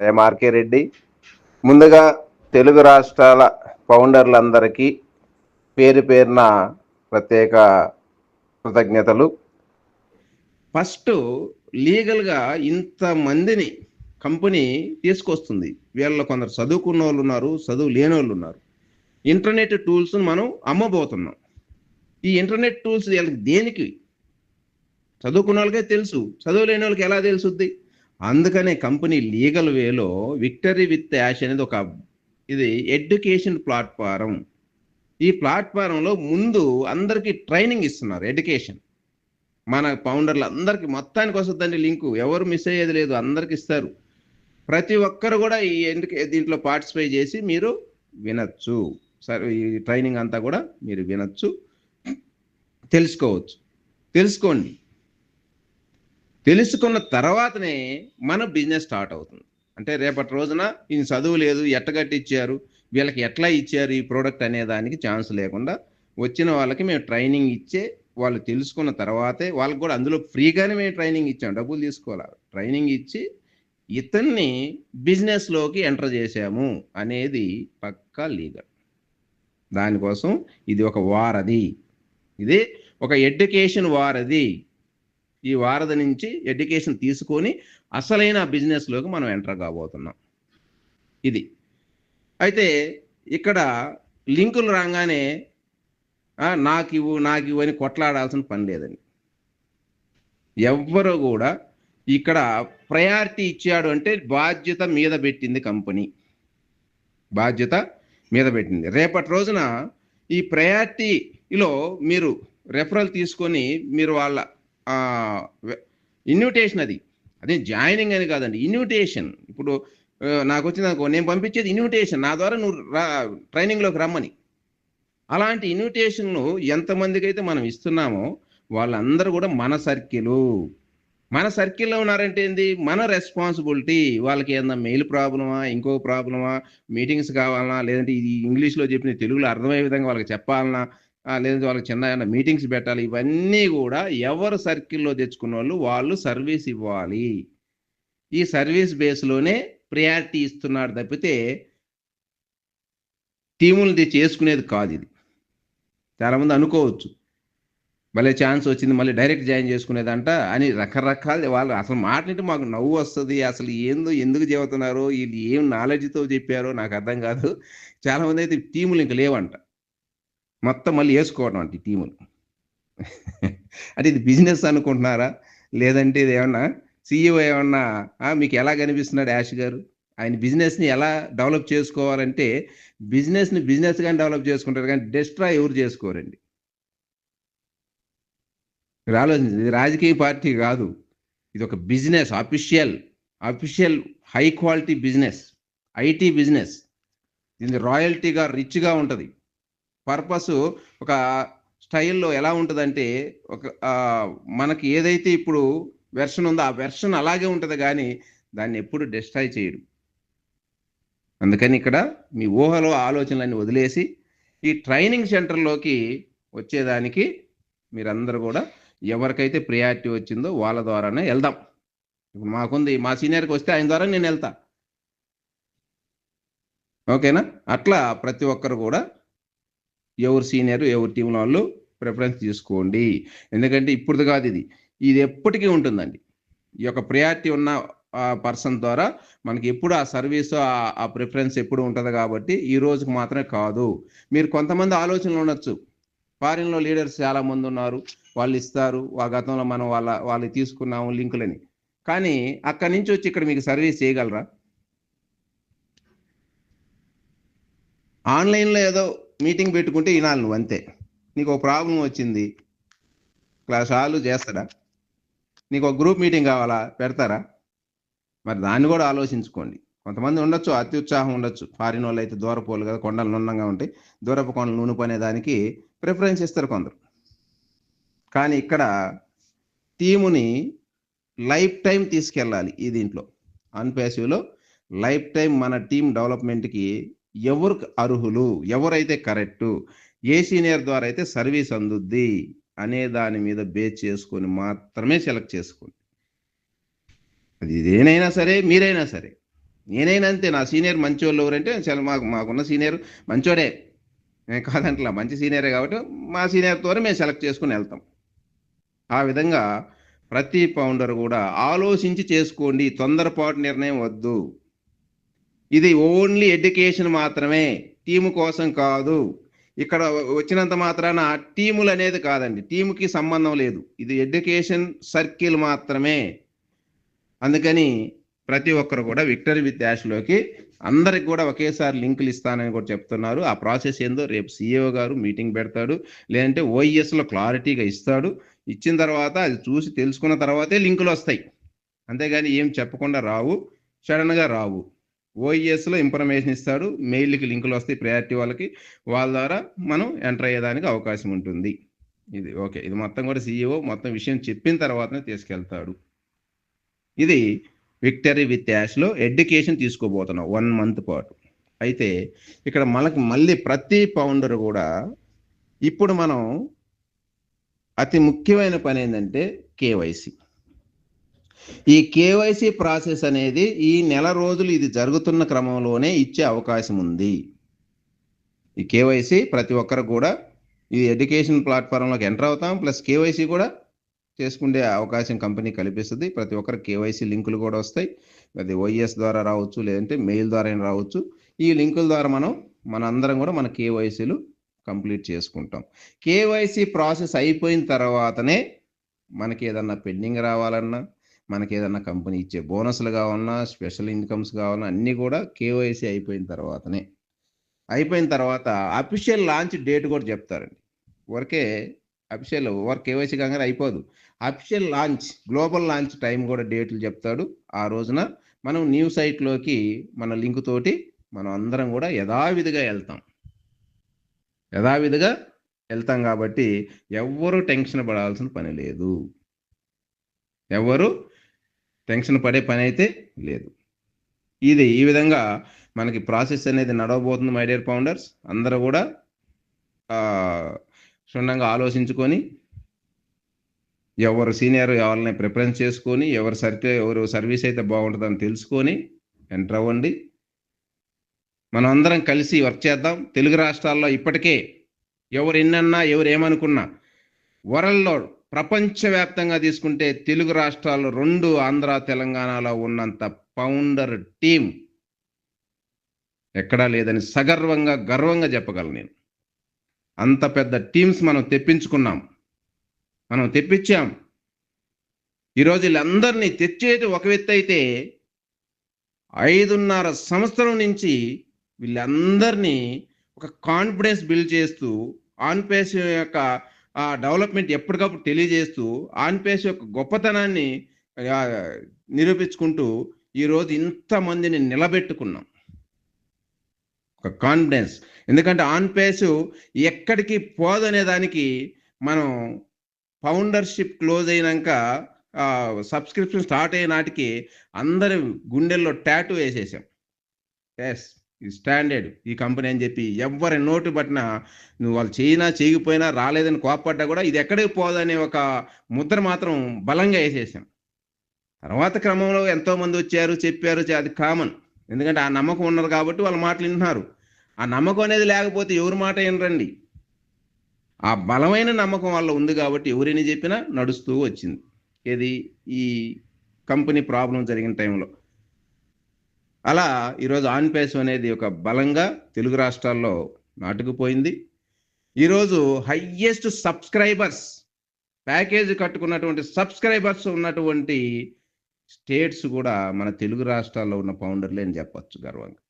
MRK Reddy. ముందుగా తెలుగు రాష్ట్రాల ఫౌండర్లందరికీ పేరు పేరున ప్రత్యేక కృతజ్ఞతలు. ఫస్ట్ లీగల్గా ఇంతమందిని కంపెనీ తీసుకొస్తుంది. వీళ్ళ కొందరు చదువుకున్న వాళ్ళు ఉన్నారు చదువు లేని వాళ్ళు ఉన్నారు. ఇంటర్నెట్ టూల్స్ మనం అమ్మబోతున్నాం. ఈ ఇంటర్నెట్ టూల్స్ వీళ్ళకి దేనికి? చదువుకున్న వాళ్ళకే తెలుసు చదువు లేని వాళ్ళకి ఎలా తెలుసుద్ది? అందుకనే కంపెనీ లీగల్ వేలో విక్టరీ విత్ యాష్ అనేది ఒక ఇది ఎడ్యుకేషన్ ప్లాట్ఫారం. ఈ ప్లాట్ఫారంలో ముందు అందరికీ ట్రైనింగ్ ఇస్తున్నారు ఎడ్యుకేషన్. మన ఫౌండర్లు అందరికీ మొత్తానికి వస్తుందండి లింకు. ఎవరు మిస్ అయ్యేది లేదు అందరికి ఇస్తారు. ప్రతి ఒక్కరు కూడా ఈ ఎందుకు దీంట్లో పార్టిసిపేట్ చేసి మీరు వినొచ్చు. సరే ఈ ట్రైనింగ్ అంతా కూడా మీరు వినొచ్చు. తెలుసుకోవచ్చు. తెలుసుకోండి. తెలుసుకున్న తర్వాతనే మన బిజినెస్ స్టార్ట్ అవుతుంది. అంటే రేపటి రోజున ఈయన చదువు లేదు ఎట్టగట్టి ఇచ్చారు వీళ్ళకి ఎట్లా ఇచ్చారు ఈ ప్రోడక్ట్ అనే దానికి ఛాన్స్ లేకుండా వచ్చిన వాళ్ళకి మేము ట్రైనింగ్ ఇచ్చే వాళ్ళు తెలుసుకున్న తర్వాతే వాళ్ళకి కూడా అందులో ఫ్రీగానే మేము ట్రైనింగ్ ఇచ్చాం డబ్బులు తీసుకోవాలి. ట్రైనింగ్ ఇచ్చి ఇతన్ని బిజినెస్లోకి ఎంటర్ చేశాము అనేది పక్కా లీగల్ దానికోసం ఇది ఒక వారధి. ఇది ఒక ఎడ్యుకేషన్ వారధి. ఈ వారధి నుంచి ఎడ్యుకేషన్ తీసుకొని అసలైన బిజినెస్లోకి మనం ఎంటర్ కాబోతున్నాం. ఇది. అయితే ఇక్కడ లింకులు రాగానే నాకు ఇవ్వు నాకు ఇవ్వు అని కొట్లాడాల్సిన పని లేదండి. ఎవ్వరు కూడా ఇక్కడ ప్రయారిటీ ఇచ్చాడు అంటే బాధ్యత మీద పెట్టింది కంపెనీ బాధ్యత మీద పెట్టింది. రేపటి రోజున ఈ ప్రయారిటీలో మీరు రెఫరల్ తీసుకొని మీరు వాళ్ళ ఇన్విటేషన్ అది. అదే జాయినింగ్ అని కాదండి ఇన్విటేషన్ ఇప్పుడు నాకు వచ్చింది అనుకో నేను పంపించేది ఇన్విటేషన్ నా ద్వారా నువ్వు రా ట్రైనింగ్లోకి రమ్మని. అలాంటి ఇన్విటేషన్ను ఎంతమందికి అయితే మనం ఇస్తున్నామో వాళ్ళందరూ కూడా మన సర్కిలు మన సర్కిల్లో ఉన్నారంటే ఏంది? మన రెస్పాన్సిబిలిటీ వాళ్ళకి ఏదన్నా మెయిల్ ప్రాబ్లమా ఇంకో ప్రాబ్లమా మీటింగ్స్ కావాలన్నా లేదంటే ఇది ఇంగ్లీష్లో చెప్పిన తెలుగులో అర్థమయ్యే విధంగా వాళ్ళకి చెప్పాలన్నా లేదంటే వాళ్ళకి చిన్న ఏమైనా మీటింగ్స్ పెట్టాలి ఇవన్నీ కూడా ఎవరు సర్కిల్లో తెచ్చుకున్న వాళ్ళు వాళ్ళు సర్వీస్ ఇవ్వాలి. ఈ సర్వీస్ బేస్లోనే ప్రయారిటీ ఇస్తున్నాడు తప్పితే టీములు తెచ్చి చేసుకునేది కాదు ఇది. చాలామంది అనుకోవచ్చు. భలే ఛాన్స్ వచ్చింది మళ్ళీ డైరెక్ట్ జాయిన్ చేసుకునేదంట అని రకరకాల వాళ్ళు అసలు మాట్లాడితే మాకు నవ్వు వస్తుంది అసలు ఏందో ఎందుకు చెబుతున్నారో వీళ్ళు ఏం నాలెడ్జ్తో చెప్పారో నాకు అర్థం కాదు. చాలామంది అయితే టీములు ఇంక లేవంట. మొత్తం మళ్ళీ వేసుకోవడం అంటే టీములు. అంటే ఇది బిజినెస్ అనుకుంటున్నారా? లేదంటే ఇది ఏమన్నా సీఈఓ ఏమన్నా మీకు ఎలా కనిపిస్తున్నాడు యాష్ గారు? ఆయన బిజినెస్ని ఎలా డెవలప్ చేసుకోవాలంటే బిజినెస్ని బిజినెస్గా డెవలప్ చేసుకుంటారు కానీ డెస్ట్రా ఎవరు చేసుకోరండి? మీరు ఆలోచించండి ఇది రాజకీయ పార్టీ కాదు. ఇది ఒక business official official high quality business IT business. ఇది రాయల్టీగా రిచ్గా ఉంటుంది. పర్పస్ ఒక స్టైల్లో ఎలా ఉంటుందంటే ఒక మనకి ఏదైతే ఇప్పుడు వెర్షన్ ఉందో ఆ వెర్షన్ అలాగే ఉంటుంది కానీ దాన్ని ఎప్పుడు డిస్ట్రాయ్ చేయడు. అందుకని ఇక్కడ మీ ఊహలో ఆలోచనలన్నీ వదిలేసి ఈ ట్రైనింగ్ సెంటర్లోకి వచ్చేదానికి మీరందరూ కూడా ఎవరికైతే ప్రియారిటీ వచ్చిందో వాళ్ళ ద్వారానే వెళ్దాం. ఇప్పుడు మాకుంది మా సీనియర్కి వస్తే ఆయన ద్వారా నేను వెళ్తా. ఓకేనా? అట్లా ప్రతి ఒక్కరు కూడా ఎవరు సీనియర్ ఎవరు టీం వాళ్ళు ప్రిఫరెన్స్ తీసుకోండి. ఎందుకంటే ఇప్పుడు కాదు ఇది. ఇది ఎప్పటికీ ఉంటుందండి. ఈ యొక్క ప్రియారిటీ ఉన్న పర్సన్ ద్వారా మనకి ఎప్పుడు ఆ సర్వీస్ ఆ ప్రిఫరెన్స్ ఎప్పుడు ఉంటుంది కాబట్టి ఈ రోజుకి మాత్రమే కాదు. మీరు కొంతమంది ఆలోచనలు ఉండొచ్చు. ఫారిన్లో లీడర్స్ చాలా మంది ఉన్నారు. వాళ్ళు ఇస్తారు. ఆ గతంలో మనం వాళ్ళ వాళ్ళు తీసుకున్నాము లింకులని. కానీ అక్కడి నుంచి వచ్చి ఇక్కడ మీకు సర్వీస్ చేయగలరా? ఆన్లైన్లో ఏదో మీటింగ్ పెట్టుకుంటే వినాలి నువ్వు అంతే. నీకు ఒక ప్రాబ్లం వచ్చింది క్లాస్ సాల్వ్ చేస్తాడా నీకు ఒక గ్రూప్ మీటింగ్ కావాలా? పెడతారా? మరి దాన్ని కూడా ఆలోచించుకోండి. కొంతమంది ఉండొచ్చు అత్యుత్సాహం ఉండొచ్చు. ఫారిన్ వాళ్ళు అయితే దూరపోలు కదా కొండలు నున్నంగా ఉంటాయి. దూరపు కొండలు నూనె పనేదానికి ప్రిఫరెన్స్ ఇస్తారు కొందరు. కానీ ఇక్కడ టీముని లైఫ్ టైం తీసుకెళ్ళాలి ఈ దీంట్లో. అన్పేసివ్లో లైఫ్ టైం మన టీం డెవలప్మెంట్కి ఎవరు అర్హులు? ఎవరైతే కరెక్టు? ఏ సీనియర్ ద్వారా అయితే సర్వీస్ అందుద్ది? అనే దాని మీద బేస్ చేసుకొని మాత్రమే సెలెక్ట్ చేసుకోండి. అది ఇదేనైనా సరే మీరైనా సరే. నేనైనా అంతే నా సీనియర్ మంచోళ్ళు ఎవరంటే మాకు మాకున్న సీనియర్ మంచోడే. నేను కాదంటలా మంచి సీనియరే కాబట్టి మా సీనియర్తోనే మేము సెలెక్ట్ చేసుకుని వెళ్తాం. ఆ విధంగా ప్రతి పౌండర్ కూడా ఆలోచించి చేసుకోండి తొందరపాటు నిర్ణయం వద్దు. ఇది ఓన్లీ ఎడ్యుకేషన్ మాత్రమే టీము కోసం కాదు. ఇక్కడ వచ్చినంత మాత్రాన టీములు అనేది కాదండి టీముకి సంబంధం లేదు. ఇది ఎడ్యుకేషన్ సర్కిల్ మాత్రమే. అందుకని ప్రతి ఒక్కరు కూడా విక్టరీ విత్ యాష్లోకి అందరికి కూడా ఒకేసారి లింకులు ఇస్తానని కూడా చెప్తున్నారు. ఆ ప్రాసెస్ ఏందో రేపు సీఈఓ గారు మీటింగ్ పెడతాడు లేదంటే ఓఈఎస్లో క్లారిటీగా ఇస్తాడు. ఇచ్చిన తర్వాత అది చూసి తెలుసుకున్న తర్వాతే లింకులు వస్తాయి. అంతేగాని ఏం చెప్పకుండా రావు సడన్గా రావు. ఓఈఎస్లో ఇన్ఫర్మేషన్ ఇస్తాడు మెయిల్కి లింకులు వస్తాయి ప్రయారిటీ వాళ్ళకి. వాళ్ళ ద్వారా మనం ఎంటర్ అయ్యేదానికి అవకాశం ఉంటుంది. ఇది ఓకే. ఇది మొత్తం కూడా సీఈఓ మొత్తం విషయం చెప్పిన తర్వాతనే తీసుకెళ్తాడు. ఇది విక్టరీ విత్ యాష్లో ఎడ్యుకేషన్ తీసుకోబోతున్నాం వన్ మంత్ పాటు. అయితే ఇక్కడ మనకి మళ్ళీ ప్రతి పౌండర్ కూడా ఇప్పుడు మనం అతి ముఖ్యమైన పని ఏంటంటే కేవైసీ. ఈ కేవైసీ ప్రాసెస్ అనేది ఈ నెల రోజులు ఇది జరుగుతున్న క్రమంలోనే ఇచ్చే అవకాశం ఉంది. ఈ కేవైసీ ప్రతి ఒక్కరు కూడా ఈ ఎడ్యుకేషన్ ప్లాట్ఫారంలోకి ఎంటర్ అవుతాం. ప్లస్ కేవైసీ కూడా చేసుకునే అవకాశం కంపెనీ కల్పిస్తుంది. ప్రతి ఒక్కరు కేవైసీ లింకులు కూడా వస్తాయి. అది ఓఎస్ ద్వారా రావచ్చు లేదంటే మెయిల్ ద్వారా అయినా రావచ్చు. ఈ లింకుల ద్వారా మనం మన అందరం కూడా మన కేవైసీలు కంప్లీట్ చేసుకుంటాం. కేవైసీ ప్రాసెస్ అయిపోయిన తర్వాతనే మనకి ఏదన్నా పెండింగ్ రావాలన్నా మనకి ఏదన్నా కంపెనీ ఇచ్చే బోనస్లు కావాలన్నా స్పెషల్ ఇన్కమ్స్ కావాలన్నా అన్నీ కూడా కేవైసీ అయిపోయిన తర్వాతనే. అయిపోయిన తర్వాత అఫీషియల్ లాంచ్ డేట్ కూడా చెప్తారండి. వరకే అఫీషియల్ వర్క్ కేవైసీ కాగానే అయిపోదు. Official launch global launch time కూడా డేట్లు చెప్తాడు. ఆ రోజున మనం న్యూ సైట్లోకి మన లింక్ తోటి మనం అందరం కూడా యథావిధిగా వెళ్తాం. యథావిధిగా వెళ్తాం కాబట్టి ఎవ్వరూ టెన్షన్ పడాల్సిన పని లేదు. ఎవరు టెన్షన్ పడే పని అయితే లేదు. ఇది ఈ విధంగా మనకి ప్రాసెస్ అనేది నడవబోతుంది మై డియర్ ఫౌండర్స్. అందరూ కూడా క్షుణ్ణంగా ఆలోచించుకొని ఎవరు సీనియర్ ఎవరిని ప్రిఫరెన్స్ చేసుకొని ఎవరు సర్కిల్ ఎవరు సర్వీస్ అయితే బాగుంటుందని తెలుసుకొని ఎంటర్ అవ్వండి. మనం అందరం కలిసి వర్క్ చేద్దాం. తెలుగు రాష్ట్రాల్లో ఇప్పటికే ఎవరు ఎన్నన్నా ఎవరు ఏమనుకున్నా వరల్డ్లో ప్రపంచవ్యాప్తంగా తీసుకుంటే తెలుగు రాష్ట్రాలు రెండు ఆంధ్ర తెలంగాణలో ఉన్నంత ఫౌండర్ టీం ఎక్కడా లేదని సగర్వంగా గర్వంగా చెప్పగలను నేను. అంత పెద్ద టీమ్స్ మనం తెప్పించుకున్నాం. మనం తెప్పించాం. ఈరోజు వీళ్ళందరినీ తెచ్చేది ఒక వ్యక్తి అయితే ఐదున్నర సంవత్సరం నుంచి వీళ్ళందరినీ ఒక కాన్ఫిడెన్స్ బిల్డ్ చేస్తూ ఆన్పేషన్ యొక్క ఆ డెవలప్మెంట్ ఎప్పటికప్పుడు తెలియజేస్తూ ఆన్పేస్ యొక్క గొప్పతనాన్ని నిరూపించుకుంటూ ఈరోజు ఇంతమందిని నిలబెట్టుకున్నాం. ఒక కాన్ఫిడెన్స్ ఎందుకంటే ఆన్పేస్ ఎక్కడికి పోదనే దానికి మనం ఫౌండర్షిప్ క్లోజ్ అయినాక సబ్స్క్రిప్షన్ స్టార్ట్ అయ్యే నాటికి అందరి గుండెల్లో ట్యాటూ వేసేసాం. ఎస్ స్టాండర్డ్ ఈ కంపెనీ అని చెప్పి ఎవరి నోటు పట్టినా నువ్వు వాళ్ళు చేయినా చేయకపోయినా రాలేదని కోపడ్డా కూడా ఇది ఎక్కడికి పోదనే ఒక ముద్ర మాత్రం బలంగా వేసేసాం. తర్వాత క్రమంలో ఎంతో మంది వచ్చారు చెప్పారు అది కామన్ ఎందుకంటే ఆ నమ్మకం ఉన్నారు కాబట్టి వాళ్ళ మాటలు వింటున్నారు. ఆ నమ్మకం అనేది లేకపోతే ఎవరి మాట వినరండి. ఆ బలమైన నమ్మకం వల్ల ఉంది కాబట్టి ఎవరిని చెప్పినా నడుస్తూ వచ్చింది. ఇది ఈ కంపెనీ ప్రాబ్లం జరిగిన టైంలో. అలా ఈరోజు ఆన్పేసం అనేది ఒక బలంగా తెలుగు రాష్ట్రాల్లో నాటుకుపోయింది. ఈరోజు హయ్యెస్ట్ సబ్స్క్రైబర్స్ ప్యాకేజ్ కట్టుకున్నటువంటి సబ్స్క్రైబర్స్ ఉన్నటువంటి స్టేట్స్ కూడా మన తెలుగు రాష్ట్రాల్లో ఉన్న ఫౌండర్లే అని చెప్పచ్చు గర్వంగా.